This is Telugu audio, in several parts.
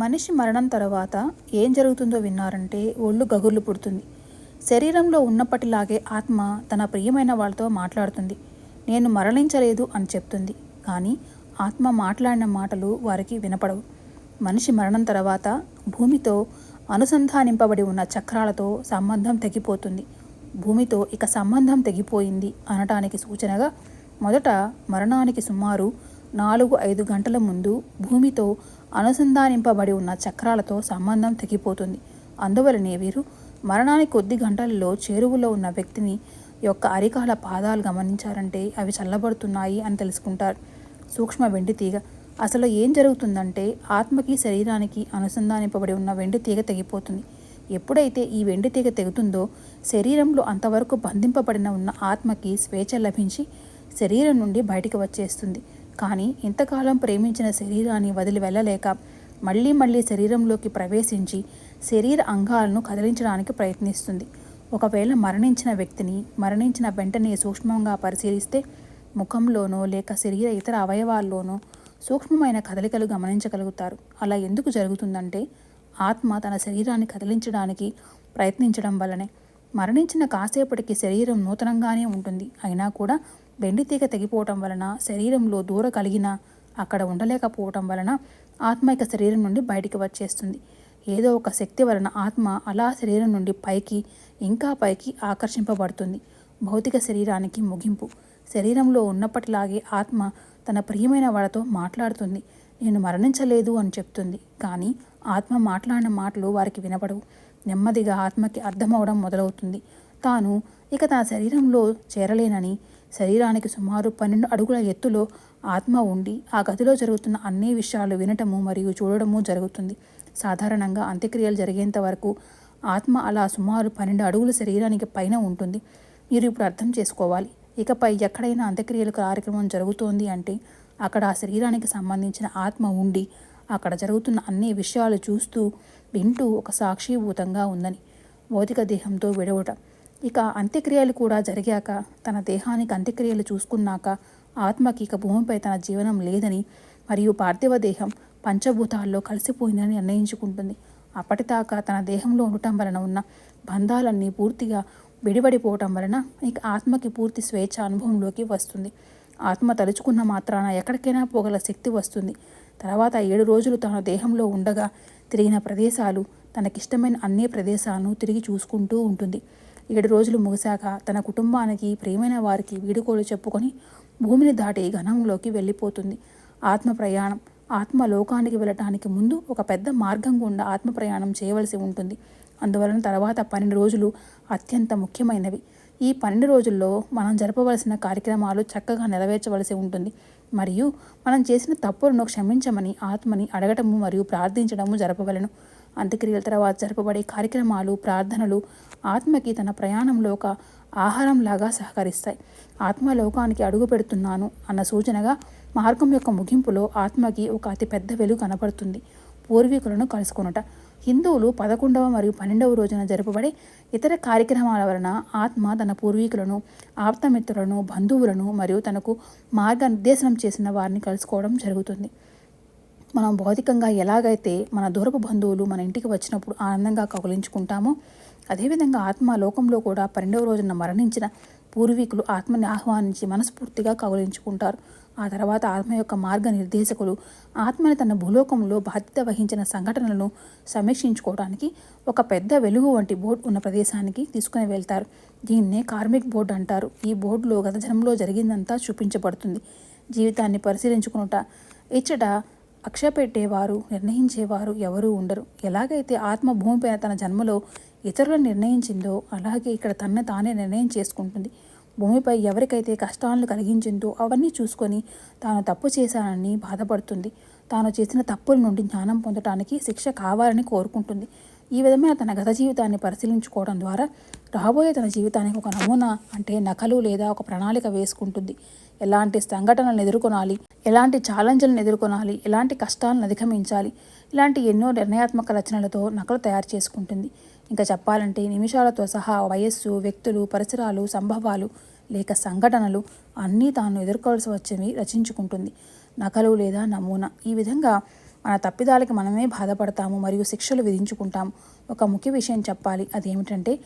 మనిషి మరణం తర్వాత ఏం జరుగుతుందో విన్నారంటే ఒళ్ళు గగుర్లు పుడుతుంది. శరీరంలో ఉన్నప్పటిలాగే ఆత్మ తన ప్రియమైన వాళ్ళతో మాట్లాడుతుంది. నేను మరణించలేదు అని చెప్తుంది. కానీ ఆత్మ మాట్లాడిన మాటలు వారికి వినపడవు. మనిషి మరణం తర్వాత భూమితో అనుసంధానింపబడి ఉన్న చక్రాలతో సంబంధం తెగిపోతుంది. భూమితో ఇక సంబంధం తెగిపోయింది అనటానికి సూచనగా మొదట మరణానికి సుమారు నాలుగు ఐదు గంటల ముందు భూమితో అనుసంధానింపబడి ఉన్న చక్రాలతో సంబంధం తెగిపోతుంది. అందువలనే వీరు మరణానికి కొద్ది గంటలలో చేరువలో ఉన్న వ్యక్తిని యొక్క అరికాల పాదాలు గమనించారంటే అవి చల్లబడుతున్నాయి అని తెలుసుకుంటారు. సూక్ష్మ వెండి తీగ. అసలు ఏం జరుగుతుందంటే ఆత్మకి శరీరానికి అనుసంధానింపబడి ఉన్న వెండి తీగ తెగిపోతుంది. ఎప్పుడైతే ఈ వెండి తీగ తెగుతుందో శరీరంలో అంతవరకు బంధింపబడిన ఉన్న ఆత్మకి స్వేచ్ఛ లభించి శరీరం నుండి బయటికి వచ్చేస్తుంది. కానీ ఇంతకాలం ప్రేమించిన శరీరాన్ని వదిలి వెళ్ళలేక మళ్ళీ మళ్ళీ శరీరంలోకి ప్రవేశించి శరీర అంగాలను కదిలించడానికి ప్రయత్నిస్తుంది. ఒకవేళ మరణించిన వ్యక్తిని మరణించిన వెంటనే సూక్ష్మంగా పరిశీలిస్తే ముఖంలోనో లేక శరీర ఇతర అవయవాల్లోనో సూక్ష్మమైన కదలికలు గమనించగలుగుతారు. అలా ఎందుకు జరుగుతుందంటే ఆత్మ తన శరీరాన్ని కదిలించడానికి ప్రయత్నించడం వల్లనే. మరణించిన కాసేపటికి శరీరం నూతనంగానే ఉంటుంది. అయినా కూడా తీగ తెగిపోవటం వలన శరీరంలో దూర కలిగిన అక్కడ ఉండలేకపోవటం వలన ఆత్మ ఇక శరీరం నుండి బయటికి వచ్చేస్తుంది. ఏదో ఒక శక్తి వలన ఆత్మ అలా శరీరం నుండి పైకి ఇంకా పైకి ఆకర్షింపబడుతుంది. భౌతిక శరీరానికి ముగింపు. శరీరంలో ఉన్నప్పటిలాగే ఆత్మ తన ప్రియమైన వాళ్ళతో మాట్లాడుతుంది. నేను మరణించలేదు అని చెప్తుంది. కానీ ఆత్మ మాట్లాడిన మాటలు వారికి వినపడవు నెమ్మదిగా ఆత్మకి అర్థమవడం మొదలవుతుంది. తాను ఇక తన శరీరంలో చేరలేనని శరీరానికి సుమారు పన్నెండు అడుగుల ఎత్తులో ఆత్మ ఉండి ఆ గదిలో జరుగుతున్న అన్ని విషయాలు వినటము మరియు చూడడము జరుగుతుంది. సాధారణంగా అంత్యక్రియలు జరిగేంత వరకు ఆత్మ అలా సుమారు పన్నెండు అడుగుల శరీరానికి పైన ఉంటుంది. మీరు ఇప్పుడు అర్థం చేసుకోవాలి. ఇకపై ఎక్కడైనా అంత్యక్రియలు కార్యక్రమం జరుగుతోంది అంటే అక్కడ ఆ శరీరానికి సంబంధించిన ఆత్మ ఉండి అక్కడ జరుగుతున్న అన్ని విషయాలు చూస్తూ వింటూ ఒక సాక్షిభూతంగా ఉందని. భౌతిక దేహంతో విడవటం. ఇక అంత్యక్రియలు కూడా జరిగాక తన దేహానికి అంత్యక్రియలు చూసుకున్నాక ఆత్మకి ఇక భూమిపై తన జీవనం లేదని మరియు పార్థివ దేహం పంచభూతాల్లో కలిసిపోయిందని నిర్ణయించుకుంటుంది. అప్పటిదాకా తన దేహంలో ఉండటం వలన ఉన్న బంధాలన్నీ పూర్తిగా విడిపడిపోవటం వలన ఇక ఆత్మకి పూర్తి స్వేచ్ఛ అనుభవంలోకి వస్తుంది. ఆత్మ తలుచుకున్న మాత్రాన ఎక్కడికైనా పోగల శక్తి వస్తుంది. తర్వాత ఏడు రోజులు తన దేహంలో ఉండగా తిరిగిన ప్రదేశాలు తనకిష్టమైన అన్ని ప్రదేశాలను తిరిగి చూసుకుంటూ ఉంటుంది. ఏడు రోజులు ముగిశాక తన కుటుంబానికి ప్రియమైన వారికి వీడుకోలు చెప్పుకొని భూమిని దాటి ఘనంలోకి వెళ్ళిపోతుంది. ఆత్మ ప్రయాణం ఆత్మ లోకానికి వెళ్ళటానికి ముందు ఒక పెద్ద మార్గం గుండా ఆత్మ ప్రయాణం చేయవలసి ఉంటుంది. అందువలన తర్వాత పన్నెండు రోజులు అత్యంత ముఖ్యమైనవి. ఈ పన్నెండు రోజుల్లో మనం జరపవలసిన కార్యక్రమాలు చక్కగా నెరవేర్చవలసి ఉంటుంది. మరియు మనం చేసిన తప్పులను క్షమించమని ఆత్మని అడగటము మరియు ప్రార్థించడము జరపవలను. అంత్యక్రియల తర్వాత జరపబడే కార్యక్రమాలు ప్రార్థనలు ఆత్మకి తన ప్రయాణంలో ఒక ఆహారంలాగా సహకరిస్తాయి. ఆత్మ లోకానికి అడుగు పెడుతున్నాను అన్న సూచనగా మార్గం యొక్క ముగింపులో ఆత్మకి ఒక అతిపెద్ద వెలుగు కనపడుతుంది. పూర్వీకులను కలుసుకొనుట. హిందువులు పదకొండవ మరియు పన్నెండవ రోజున జరపబడే ఇతర కార్యక్రమాల వలన ఆత్మ తన పూర్వీకులను ఆప్తమిత్రులను బంధువులను మరియు తనకు మార్గనిర్దేశనం చేసిన వారిని కలుసుకోవడం జరుగుతుంది. మనం భౌతికంగా ఎలాగైతే మన దూరపు బంధువులు మన ఇంటికి వచ్చినప్పుడు ఆనందంగా కౌలించుకుంటామో అదేవిధంగా ఆత్మ లోకంలో కూడా పన్నెండవ రోజున మరణించిన పూర్వీకులు ఆత్మని ఆహ్వానించి మనస్ఫూర్తిగా కౌలించుకుంటారు ఆ తర్వాత ఆత్మ యొక్క మార్గ నిర్దేశకులు ఆత్మని తన భూలోకంలో బాధ్యత వహించిన సంఘటనలను సమీక్షించుకోవడానికి ఒక పెద్ద వెలుగు వంటి బోర్డు ఉన్న ప్రదేశానికి తీసుకుని వెళ్తారు. దీన్నే కార్మిక్ బోర్డు అంటారు. ఈ బోర్డులో గత జన్మలో జరిగిందంతా చూపించబడుతుంది. జీవితాన్ని పరిశీలించుకునుట. ఇచ్చట అక్ష పెట్టేవారు నిర్ణయించేవారు ఎవరూ ఉండరు. ఎలాగైతే ఆత్మ భూమిపైన తన జన్మలో ఇతరులను నిర్ణయించిందో అలాగే ఇక్కడ తన తానే నిర్ణయం చేసుకుంటుంది. భూమిపై ఎవరికైతే కష్టాలను కలిగించిందో అవన్నీ చూసుకొని తాను తప్పు చేశానని బాధపడుతుంది. తాను చేసిన తప్పుల నుండి జ్ఞానం పొందటానికి శిక్ష కావాలని కోరుకుంటుంది. ఈ విధమైన తన గత జీవితాన్ని పరిశీలించుకోవడం ద్వారా రాబోయే తన జీవితానికి ఒక నమూనా అంటే నకలు లేదా ఒక ప్రణాళిక వేసుకుంటుంది. ఎలాంటి సంఘటనలను ఎదుర్కొనాలి? ఎలాంటి ఛాలెంజ్లను ఎదుర్కొనాలి? ఎలాంటి కష్టాలను అధిగమించాలి? ఇలాంటి ఎన్నో నిర్ణయాత్మక రచనలతో నకలు తయారు చేసుకుంటుంది. ఇంకా చెప్పాలంటే నిమిషాలతో సహా వయస్సు వ్యక్తులు పరిసరాలు సంభవాలు లేక సంఘటనలు అన్నీ తాను ఎదుర్కోవాల్సి వచ్చేవి రచించుకుంటుంది. నకలు లేదా నమూనా ఈ విధంగా మన తప్పిదాలకి మనమే బాధపడతాము మరియు శిక్షలు విధించుకుంటాము. ఒక ముఖ్య విషయం చెప్పాలి. అదేమిటంటే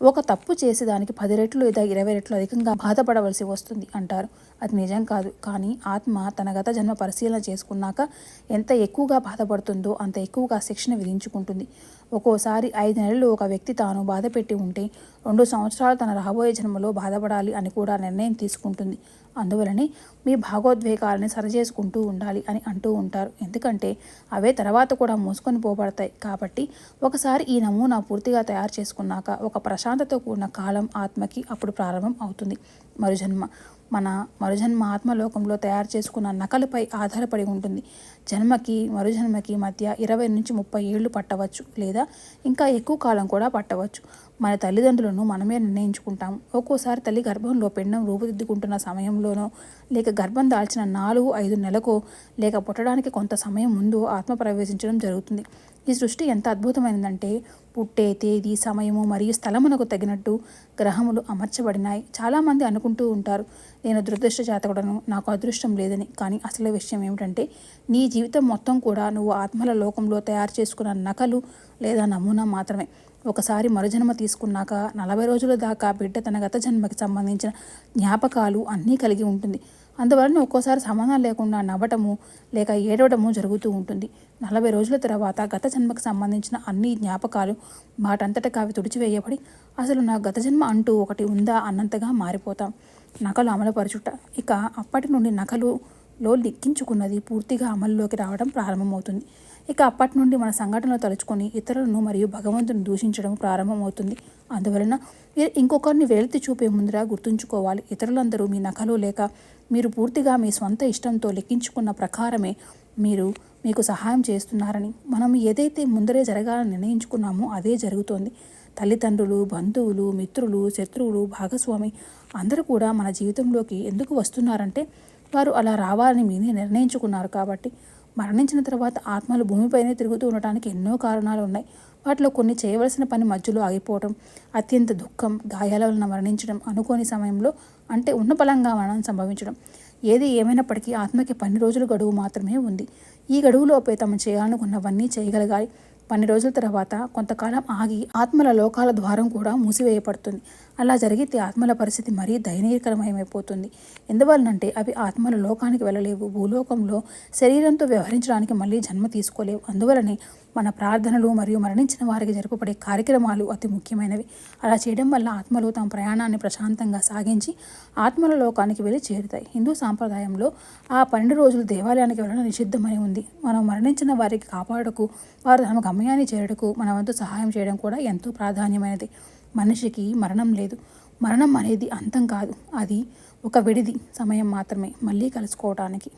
ఒక తప్పు చేసి దానికి పది రెట్లు లేదా ఇరవై రెట్లు అధికంగా బాధపడవలసి వస్తుంది అంటారు. అది నిజం కాదు. కానీ ఆత్మ తన గత జన్మ పరిశీలన చేసుకున్నాక ఎంత ఎక్కువగా బాధపడుతుందో అంత ఎక్కువగా శిక్షణ విధించుకుంటుంది. ఒక్కోసారి ఐదు నెలలు ఒక వ్యక్తి తాను బాధ పెట్టి ఉంటే రెండు సంవత్సరాలు తన రాబోయే జన్మలో బాధపడాలి అని కూడా నిర్ణయం తీసుకుంటుంది. అందువలనే మీ భాగోద్వేగాలని సరిచేసుకుంటూ ఉండాలి అని అంటూ ఉంటారు. ఎందుకంటే అవే తర్వాత కూడా మూసుకొని పోబడతాయి. కాబట్టి ఒకసారి ఈ నమూనా పూర్తిగా తయారు చేసుకున్నాక ఒక ప్రశాంతతో కూడిన కాలం ఆత్మకి అప్పుడు ప్రారంభం అవుతుంది. మరుజన్మ మన మరుజన్మ ఆత్మలోకంలో తయారు చేసుకున్న నకలుపై ఆధారపడి ఉంటుంది. జన్మకి మరుజన్మకి మధ్య ఇరవై నుంచి ముప్పై ఏళ్ళు పట్టవచ్చు లేదా ఇంకా ఎక్కువ కాలం కూడా పట్టవచ్చు. మన తల్లిదండ్రులను మనమే నిర్ణయించుకుంటాం. ఒక్కోసారి తల్లి గర్భంలో పిండం రూపుదిద్దుకుంటున్న సమయంలోనో లేక గర్భం దాల్చిన నాలుగు ఐదు నెలకో లేక పుట్టడానికి కొంత సమయం ముందు ఆత్మ ప్రవేశించడం జరుగుతుంది. ఈ సృష్టి ఎంత అద్భుతమైనదంటే పుట్టే తేదీ సమయము మరియు స్థలమునకు తగినట్టు గ్రహములు అమర్చబడినాయి. చాలామంది అనుకుంటూ ఉంటారు నేను దురదృష్ట జాతకుడను నాకు అదృష్టం లేదని. కానీ అసలు విషయం ఏమిటంటే నీ జీవితం మొత్తం కూడా నువ్వు ఆత్మల లోకంలో తయారు చేసుకున్న నకలు లేదా నమూనా మాత్రమే. ఒకసారి మరుజన్మ తీసుకున్నాక నలభై రోజుల దాకా బిడ్డ తన గత జన్మకి సంబంధించిన జ్ఞాపకాలు అన్నీ కలిగి ఉంటుంది. అందువలన ఒక్కోసారి సమాధానం లేకుండా నవ్వటము లేక ఏడవటము జరుగుతూ ఉంటుంది. నలభై రోజుల తర్వాత గత జన్మకు సంబంధించిన అన్ని జ్ఞాపకాలు వాటంతటా అవి తుడిచివేయబడి అసలు నా గత జన్మ అంటూ ఒకటి ఉందా అన్నంతగా మారిపోతాం. నకలు అమలుపరచుట. ఇక అప్పటి నుండి నకలులో లిక్కించుకున్నది పూర్తిగా అమలులోకి రావడం ప్రారంభమవుతుంది. ఇక అప్పటి నుండి మన సంఘటనలు తలుచుకొని ఇతరులను మరియు భగవంతుని దూషించడం ప్రారంభమవుతుంది. అందువలన మీరు ఇంకొకరిని వెలితి చూపే ముందర గుర్తుంచుకోవాలి. ఇతరులందరూ మీ నకలు లేక మీరు పూర్తిగా మీ స్వంత ఇష్టంతో లెక్కించుకున్న ప్రకారమే మీరు మీకు సహాయం చేస్తున్నారని మనం ఏదైతే ముందరే జరగాలని నిర్ణయించుకున్నామో అదే జరుగుతోంది. తల్లిదండ్రులు బంధువులు మిత్రులు శత్రువులు భాగస్వామి అందరూ కూడా మన జీవితంలోకి ఎందుకు వస్తున్నారంటే వారు అలా రావాలని మీరే నిర్ణయించుకున్నారు కాబట్టి మరణించిన తర్వాత ఆత్మలు భూమిపైనే తిరుగుతూ ఉండటానికి ఎన్నో కారణాలు ఉన్నాయి. వాటిలో కొన్ని చేయవలసిన పని మధ్యలో ఆగిపోవడం అత్యంత దుఃఖం గాయాల వలన మరణించడం అనుకోని సమయంలో అంటే ఉన్న బలంగా మరణం సంభవించడం. ఏది ఏమైనప్పటికీ ఆత్మకి పని రోజుల గడువు మాత్రమే ఉంది. ఈ గడువులోపే తమ చేయాలనుకున్నవన్నీ చేయగలగాలి. పన్ని రోజుల తర్వాత కొంతకాలం ఆగి ఆత్మల లోకాల ద్వారం కూడా మూసివేయబడుతుంది. అలా జరిగితే ఆత్మల పరిస్థితి మరీ దయనీయకరమయమైపోతుంది ఎందువలనంటే అవి ఆత్మల లోకానికి వెళ్ళలేవు. భూలోకంలో శరీరంతో వ్యవహరించడానికి మళ్ళీ జన్మ తీసుకోలేవు. అందువలనే మన ప్రార్థనలు మరియు మరణించిన వారికి జరుపబడే కార్యక్రమాలు అతి ముఖ్యమైనవి. అలా చేయడం వల్ల ఆత్మలు తమ ప్రయాణాన్ని ప్రశాంతంగా సాగించి ఆత్మల లోకానికి వెళ్ళి చేరుతాయి. హిందూ సాంప్రదాయంలో ఆ పన్నెండు రోజులు దేవాలయానికి వెళ్ళడం నిషిద్ధమని ఉంది. మనం మరణించిన వారికి కాపాడకు వారు తమ గమ్యాన్ని చేరుటకు మన వంతు సహాయం చేయడం కూడా ఎంతో ప్రాధాన్యమైనది. మనిషికి మరణం లేదు. మరణం అనేది అంతం కాదు. అది ఒక విడిది. సమయం మాత్రమే. మళ్ళీ కలుసుకోవటానికి.